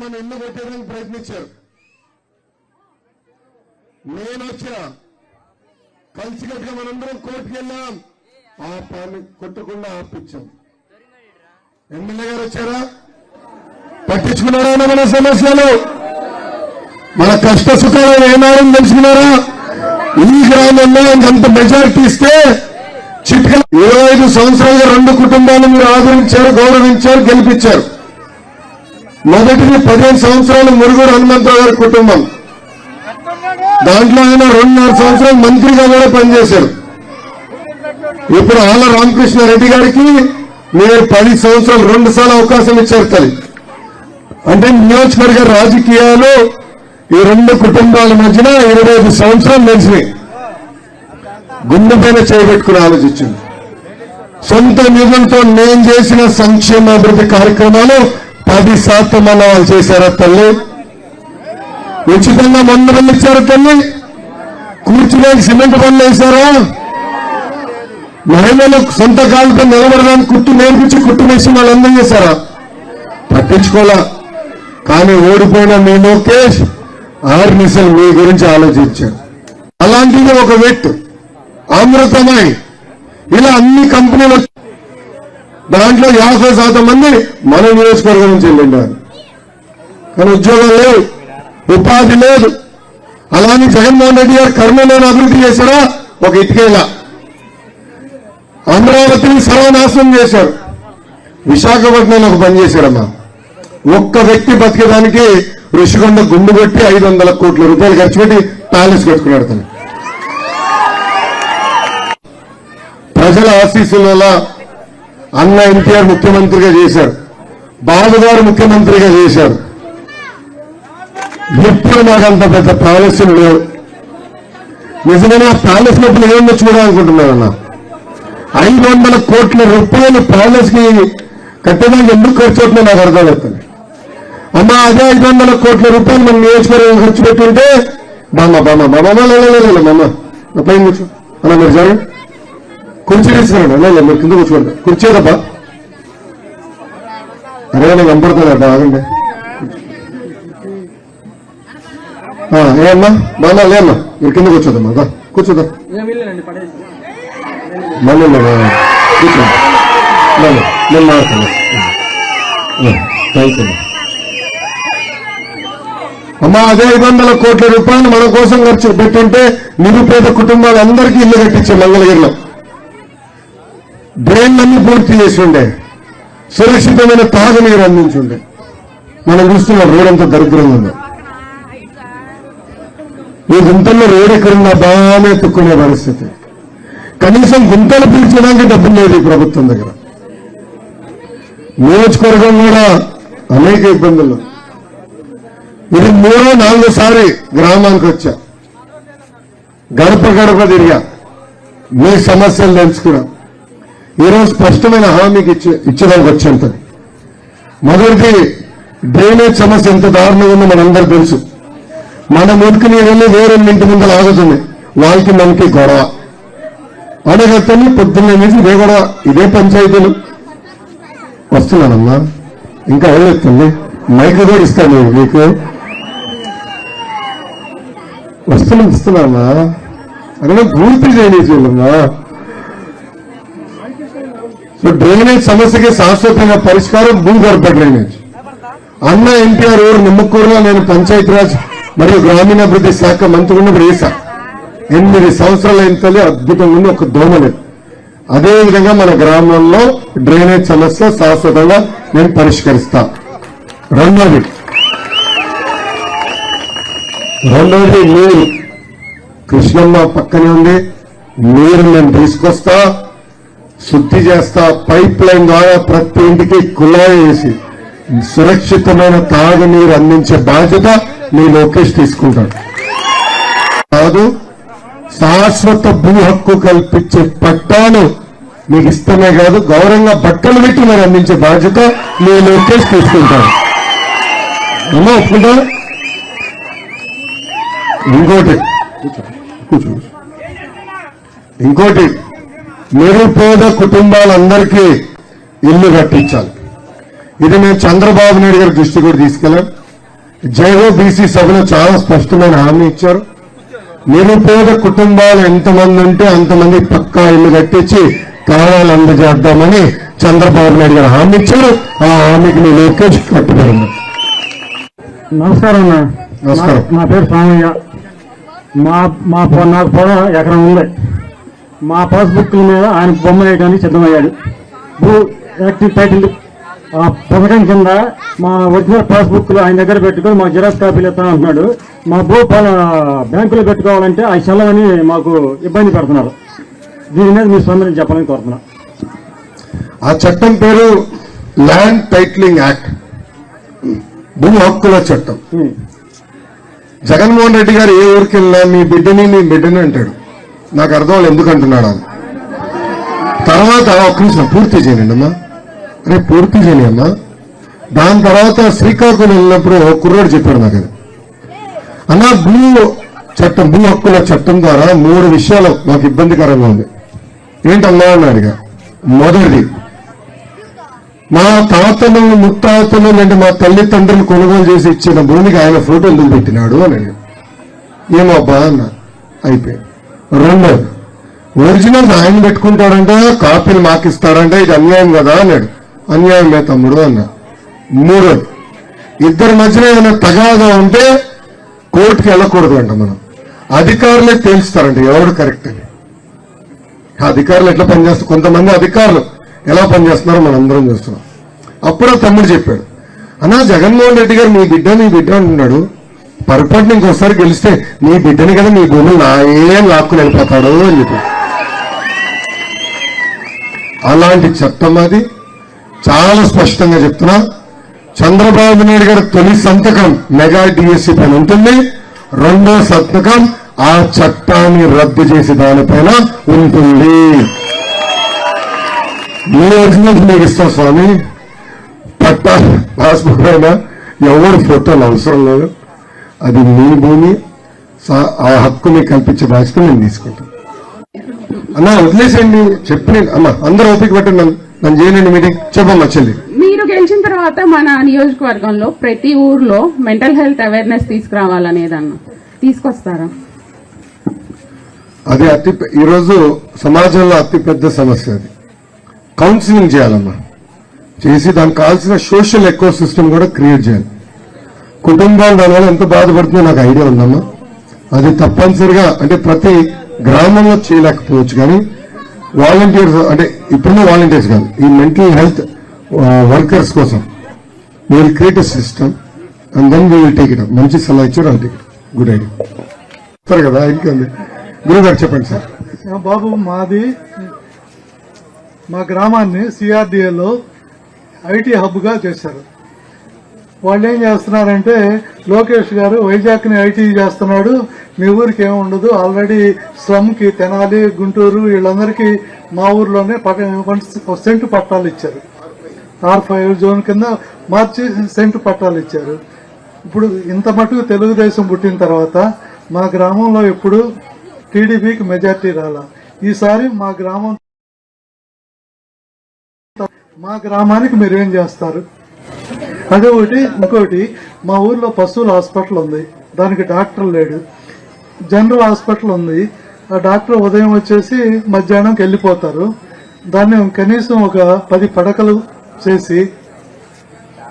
మన ఇల్లు కొట్టేయడానికి ప్రయత్నించారు? నేను వచ్చిన కలిసికట్టుగా మనందరం కోర్టుకు వెళ్ళాం. ఆ పని కొట్టకుండా ఆపించాం. ఎమ్మెల్యే గారు వచ్చారా? పట్టించుకున్నారా మన సమస్యలు? మన కష్ట సుఖాలు ఏమారని తెలుసుకున్నారా? ఈ గ్రామంలో ఇంకంత మెజారిటీ ఇస్తే చిట్క ఇరవై ఐదు సంవత్సరాలుగా రెండు కుటుంబాలు మీరు ఆదరించారు గౌరవించారు గెలిపించారు. మొదటిది పదిహేను సంవత్సరాలు మురుగురు హనుమంతరావు గారి కుటుంబం. దాంట్లో ఆయన రెండున్నర సంవత్సరాలు మంత్రిగా కూడా పనిచేశారు. ఇప్పుడు ఆళ్ళ రామకృష్ణారెడ్డి గారికి మీరు పది సంవత్సరాలు రెండు సార్లు అవకాశం ఇచ్చారు తల్లి. అంటే నియోజకవర్గ రాజకీయాలు ఈ రెండు కుటుంబాల మధ్యన ఇరవై ఐదు సంవత్సరాలు నడిచినాయి గుండె పైన చేయబెట్టుకుని ఆలోచించింది. సొంత నిధులతో నేను చేసిన సంక్షేమ అభివృద్ధి కార్యక్రమాలు పది శాతం అన్న వాళ్ళు చేశారా తల్లి? ఉచితంగా మందులు ఇచ్చారా తల్లి. కూర్చునే సిమెంట్ పనులు వేశారా? మహిళలు సొంత కాళ్ళతో నిలబడడానికి కుట్టు నేర్పించి కుట్టు వేసి వాళ్ళందరూ చేశారా? పట్టించుకోలే. కానీ ఓడిపోయిన మీ లోకేష్ ఆరు నిమిషాలు మీ గురించి ఆలోచించారు అలాంటిది ఒక వ్యక్తి అమృతమై ఇలా అన్ని కంపెనీలు దాంట్లో యాభై శాతం మంది మన నియోజకవర్గం నుంచి వెళ్ళిండారు. కానీ ఉద్యోగం లేవు ఉపాధి లేదు. అలానే జగన్మోహన్ రెడ్డి గారు కర్నూలు అభివృద్ధి చేశారా? ఒక ఇటుకేలా. అమరావతిని సర్వనాశనం చేశారు. విశాఖపట్నంలో ఒక పని చేశారమ్మా. ఒక్క వ్యక్తి బతికేదానికి ఋషికొండ గుండు కొట్టి ఐదు వందల కోట్ల రూపాయలు ఖర్చు పెట్టి ప్యాలెస్ కట్టుకున్నాడు తను. ప్రజల ఆశీస్సుల అన్న ఎన్టీఆర్ ముఖ్యమంత్రిగా చేశారు. బాబు గారు ముఖ్యమంత్రిగా చేశారు. ఎప్పుడు నాకు అంత పెద్ద ప్యాలెస్ లేవు. నిజమైన ఆ ప్యాలెస్ లోపల ఏమో చూడాలనుకుంటున్నానన్నా ఐదు వందల కోట్ల రూపాయలు ప్యాలెస్కి కట్టడానికి ఎందుకు ఖర్చు అవుతుందో నాకు అర్థం అవుతుంది అమ్మ అదే ఐదు వందల కోట్ల రూపాయలు మన నియోజకవర్గం ఖర్చు పెట్టుంటే బామ్మ బామ్మ బామ్మ లేదు బామ్మ. నా పైన కూర్చో. అలా మీరు జరగండి కుర్చీ తీసుకురండి. లేదు మీరు కింద కూర్చోండి. కుర్చీ తప్ప అరే నేను కనపడుతుంది బాగండి ఆ, ఏమ్మా బాగా లేమ్మా మీరు కింద కూర్చోదమ్మా కూర్చోదా? మళ్ళీ నేను కూర్చోండి నేను మాట్లాడుతున్నా థ్యాంక్ యూ అమ్మా. అదే ఐదు వందల కోట్ల రూపాయలు మన కోసం ఖర్చు పెట్టుంటే నిరుపేద కుటుంబాలందరికీ ఇల్లు కట్టించే మంగళగిరిలో. డ్రైన్లన్నీ పూర్తి చేసి ఉండే సురక్షితమైన తాగునీరు అందించుండే. మనం చూస్తున్నాం రోడ్ అంతా దరిద్రంగా ఉంది. ఈ గుంతల్లో రోడ్ ఎక్కడున్నా బాగానే ఎత్తుక్కునే పరిస్థితి. కనీసం గుంతలు పీల్చడానికి డబ్బులు లేదు ఈ ప్రభుత్వం దగ్గర. నియోజకవర్గం కూడా అనేక ఇబ్బందులు. ఇది మూడో నాలుగోసారి గ్రామానికి వచ్చా. గడప గడప తిరిగా. మీ సమస్యలు తెలుసుకున్నాం. ఈరోజు స్పష్టమైన హామీకి ఇచ్చే ఇచ్చేదానికి వచ్చేంత మొదటిది డ్రైనేజ్ సమస్య ఎంత దారుణంగా ఉందో మనందరూ తెలుసు. మన మురికి నీళ్ళని వేరే ఇంటి ముందు ఆగుతుంది. వాళ్ళకి మనకి గొడవ. అడగతని పొద్దున్న నుంచి ఇదే గొడవ ఇదే పంచాయతీలు. వస్తున్నానమ్మా. ఇంకా వెళ్ళొస్తుంది మైక్ కూడా ఇస్తాను మీకు. వస్తున్నా అమ్మా అక్కడ పూర్తి డ్రైనేజ్ అమ్మా. సో డ్రైనేజ్ సమస్యకి శాశ్వతంగా పరిష్కారం భూగర్భ డ్రైనేజ్. అన్న ఎన్టీఆర్ ఊరు నిమ్మకూరులో నేను పంచాయతీరాజ్ మరియు గ్రామీణాభివృద్ధి శాఖ మంత్రి ఉన్నప్పుడు వేసా ఎనిమిది సంవత్సరాల ఇంతలే అద్భుతంగా ఉంది ఒక దోమ లేదు. అదేవిధంగా మన గ్రామంలో డ్రైనేజ్ సమస్య శాశ్వతంగా నేను పరిష్కరిస్తా. రెండోది. రెండోది నీరు. కృష్ణమ్మ పక్కనే ఉంది. నీరు నేను తీసుకొస్తా. శుద్ధి చేస్తా పైప్ లైన్ ద్వారా ప్రతి ఇంటికి కుళాయి వేసి సురక్షితమైన తాగునీరు అందించే బాధ్యత మీ లోకేష్ తీసుకుంటాడు. కాదు శాశ్వత భూ హక్కు కల్పించే పట్టాలు మీకు ఇష్టమే కాదు గౌరవంగా బట్టలు పెట్టి మీరు అందించే బాధ్యత మీ లోకేష్ తీసుకుంటాడు. అమ్మా ఒప్పుకుంటారు ఇంకోటి. ఇంకోటి. నిరుపేద కుటుంబాలందరికీ ఇల్లు కట్టించాలి. ఇది నేను చంద్రబాబు నాయుడు గారి దృష్టి కూడా తీసుకెళ్ళాను జైవో బీసీ సభలో చాలా స్పష్టమైన హామీ ఇచ్చారు. నిరుపేద కుటుంబాలు ఎంతమంది ఉంటే అంతమంది పక్కా ఇల్లు కట్టించి కావాలి అందజేద్దామని చంద్రబాబు నాయుడు గారు హామీ ఇచ్చారు. ఆ హామీకి నేను లోకేష్ కట్టుబడి. నమస్కారం నమస్కారం. నా- పేరు స్వామయ్య మా మా నాకు పొలం ఎకరం ఉంది. మా పాస్బుక్ మీద ఆయన బొమ్మ వేయడానికి సిద్ధమయ్యాడు. భూ యాక్టివ్ టైటిల్ ఆ పథకం కింద మా ఒరిజినల్ పాస్బుక్లో ఆయన దగ్గర పెట్టుకొని మా జిరాక్స్ కాపీలు ఇస్తాను అంటున్నాడు. మా భూ బ్యాంకులో పెట్టుకోవాలంటే ఆ సెలవని మాకు ఇబ్బంది పెడుతున్నారు. దీని మీద మీ స్పందన చెప్పాలని కోరుతున్నా. ఆ చట్టం పేరు ల్యాండ్ టైటిలింగ్ యాక్ట్ భూ హక్కుల చట్టం. జగన్మోహన్ రెడ్డి గారు ఏ ఊరికి వెళ్ళినా మీ బిడ్డని మీ బిడ్డని అంటాడు. నాకు అర్థం ఎందుకు అంటున్నాడు అని తర్వాత ఒక్క నిమిషం పూర్తి చేయనండి అమ్మా. రేపు పూర్తి చేయని అమ్మా. దాని తర్వాత శ్రీకాకుళం వెళ్ళినప్పుడు కుర్రోడు చెప్పాడు నాకు అది. అన్నా భూ చట్టం భూ హక్కుల చట్టం ద్వారా మూడు విషయాలు మాకు ఇబ్బందికరంగా ఉంది. ఏంటన్నా అని అడిగా. మొదటిది మా తాతలు ముత్తాతలు అంటే మా తల్లిదండ్రులు కొనుగోలు చేసి ఇచ్చిన భూమికి ఆయన ఫోటో ఎందుకు పెట్టినాడు అని ఏమో అబ్బా అన్న? అయిపోయింది. రెండు. ఒరిజినల్ ఆయన పెట్టుకుంటాడంట కాపీలు మాకు ఇది అన్యాయం కదా అన్నాడు. అన్యాయమే తమ్ముడు అన్నా. మూడు ఇద్దరి మధ్యన ఏమైనా తగాదా ఉంటే కోర్టుకి వెళ్ళకూడదు అంట మనం. అధికారులే తేల్చుతారంట ఎవడు కరెక్ట్ అని. ఆ అధికారులు ఎట్లా పనిచేస్తారు కొంతమంది అధికారులు ఎలా పనిచేస్తున్నారో మనం అందరం చూస్తున్నాం. అప్పుడు తమ్ముడు చెప్పాడు అన్నా జగన్మోహన్ రెడ్డి గారు మీ బిడ్డ మీ బిడ్డ అంటున్నాడు. పొరపాటున ఇంకోసారి గెలిస్తే నీ బిడ్డని కదా మీ భూములు నా ఏం లాక్కుని వెళ్ళిపోతాడు అని చెప్పి. అలాంటి చట్టం అది. చాలా స్పష్టంగా చెప్తున్నా. చంద్రబాబు నాయుడు గారి తొలి సంతకం మెగా డిఎస్సి పైన ఉంటుంది. రెండో సంతకం ఆ చట్టాన్ని రద్దు చేసి దానిపైన ఉంటుంది. మీ ఒరిజినల్స్ మీకు ఇస్తాం స్వామి. పట్టా పాస్బుక్ పైన ఎవరు ఫోటోలు అవసరం లేదు. అది మీ భూమి ఆ హక్కుని కల్పించే బాధ్యత నేను తీసుకుంటాను. అన్న వదిలేసేయండి చెప్పి అమ్మ అందరూ ఓపిక పెట్టండి నన్ను చేయనండి మీటింగ్ చెప్పమ్మా చెల్లి. మీరు గెలిచిన తర్వాత మన నియోజకవర్గంలో ప్రతి ఊర్లో మెంటల్ హెల్త్ అవేర్నెస్ తీసుకురావాలనేదన్న తీసుకొస్తారా? అది అతి ఈరోజు సమాజంలో అతి పెద్ద సమస్య అది. కౌన్సిలింగ్ చేయాలమ్మా. చేసి దానికి కావాల్సిన సోషల్ ఎకో సిస్టమ్ కూడా క్రియేట్ చేయాలి. కుటుంబాలు దానివల్ల ఎంత బాధపడుతుందో నాకు ఐడియా ఉందమ్మా. అది తప్పనిసరిగా అంటే ప్రతి గ్రామంలో చేయలేకపోవచ్చు కానీ వాలంటీర్స్ అంటే ఇప్పుడున్న వాలంటీర్స్ కాదు ఈ మెంటల్ హెల్త్ వర్కర్స్ కోసం. Will create system and then we will take it మంచి సలహా ఇచ్చారు అది గుడ్ ఐడియా సరే కదా ఇంకేంది గురువు గారు చెప్పండి సార్. బాబు మాది మా గ్రామాన్ని సిఆర్డిఏలో ఐటీ హబ్గా చేశారు. వాళ్ళు ఏం చేస్తున్నారంటే లోకేష్ గారు వైజాగ్ని ఐటీ చేస్తున్నాడు. మీ ఊరికి ఏమి ఉండదు. ఆల్రెడీ స్లమ్కి తెనాలి గుంటూరు వీళ్ళందరికీ మా ఊర్లోనే సెంటు పట్టాలు ఇచ్చారు. ఆర్ ఫైవ్ జోన్ కింద మార్చి సెంటు పట్టాలు ఇచ్చారు. ఇప్పుడు ఇంత మటుకు తెలుగుదేశం పుట్టిన తర్వాత మా గ్రామంలో ఎప్పుడు టీడీపీకి మెజార్టీ రాలా. ఈసారి మా గ్రామం మా గ్రామానికి మీరు ఏం చేస్తారు? అదే ఒకటి ఇంకోటి మా ఊర్లో పశువుల హాస్పిటల్ ఉంది. దానికి డాక్టర్ లేడు. జనరల్ హాస్పిటల్ ఉంది. ఆ డాక్టర్ ఉదయం వచ్చేసి మధ్యాహ్నంకి వెళ్ళిపోతారు. దాన్ని కనీసం ఒక పది పడకలు చేసి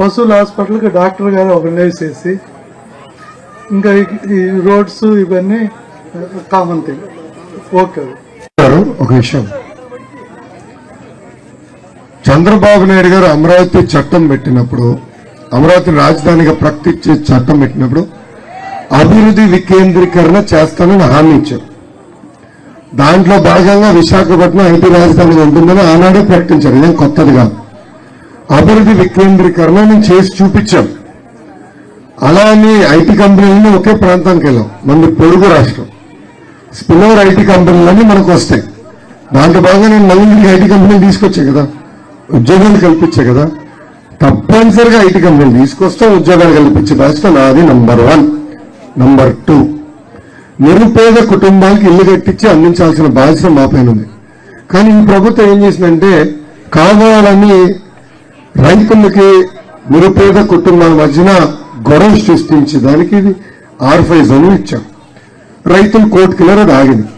పశువుల హాస్పిటల్కి డాక్టర్ గారు ఒక వేసేసి ఇంకా ఈ- రోడ్స్ ఇవన్నీ కామన్ థింగ్ ఓకే ఒక విషయం. చంద్రబాబు నాయుడు గారు అమరావతి చట్టం పెట్టినప్పుడు అమరావతి రాజధానిగా ప్రకటించే చట్టం పెట్టినప్పుడు అభివృద్ధి వికేంద్రీకరణ చేస్తానని హామీ ఇచ్చారు. దాంట్లో భాగంగా విశాఖపట్నం ఐటీ రాజధాని ఉంటుందని ఆనాడే ప్రకటించారు. ఇదేం కొత్తది కాదు. అభివృద్ధి వికేంద్రీకరణ మేము చేసి చూపించాం. అలా అని ఐటీ కంపెనీలను ఒకే ప్రాంతానికి వెళ్ళాం. మన పొరుగు రాష్ట్రం. స్పిల్లోవర్ ఐటీ కంపెనీలన్నీ మనకు వస్తాయి. దాంట్లో భాగంగా నేను మళ్ళీ ఐటీ కంపెనీలు తీసుకొచ్చా కదా. ఉద్యోగాలు కల్పించాయి కదా. తప్పనిసరిగా ఐటీ కంపెనీలు తీసుకొస్తే ఉద్యోగాలు కల్పించే బాధ్యత నాది నంబర్ వన్ నంబర్ టూ నిరుపేద కుటుంబాలకు ఇల్లు కట్టించి అందించాల్సిన బాధ్యత మా పైన ఉంది. కానీ ఈ ప్రభుత్వం ఏం చేసిందంటే కావాలని రైతులకి నిరుపేద కుటుంబాల మధ్యన గొడవ సృష్టించి దానికి ఇది జోన్ అని ఇచ్చాం. రైతులు కోర్టుకి వెళ్ళారు అది ఆగింది.